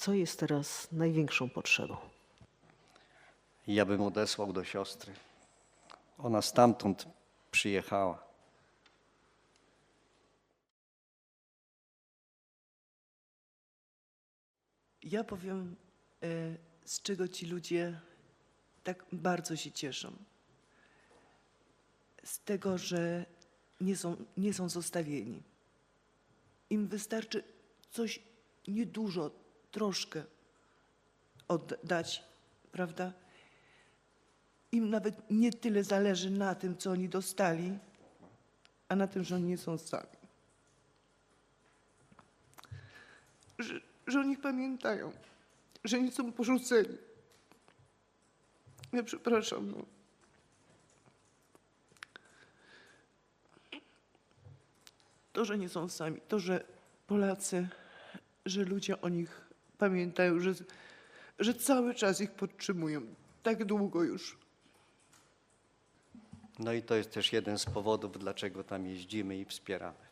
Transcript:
co jest teraz największą potrzebą? Ja bym odesłał do siostry. Ona stamtąd przyjechała. Ja powiem, e, z czego ci ludzie tak bardzo się cieszą. Z tego, że nie są, nie są zostawieni. Im wystarczy coś niedużo, troszkę oddać, prawda? Im nawet nie tyle zależy na tym, co oni dostali, a na tym, że oni nie są sami. Że, że o nich pamiętają, że nie są porzuceni. Ja przepraszam, no. To, że nie są sami, to, że Polacy, że ludzie o nich pamiętają, że, że cały czas ich podtrzymują. Tak długo już. No i to jest też jeden z powodów, dlaczego tam jeździmy i wspieramy.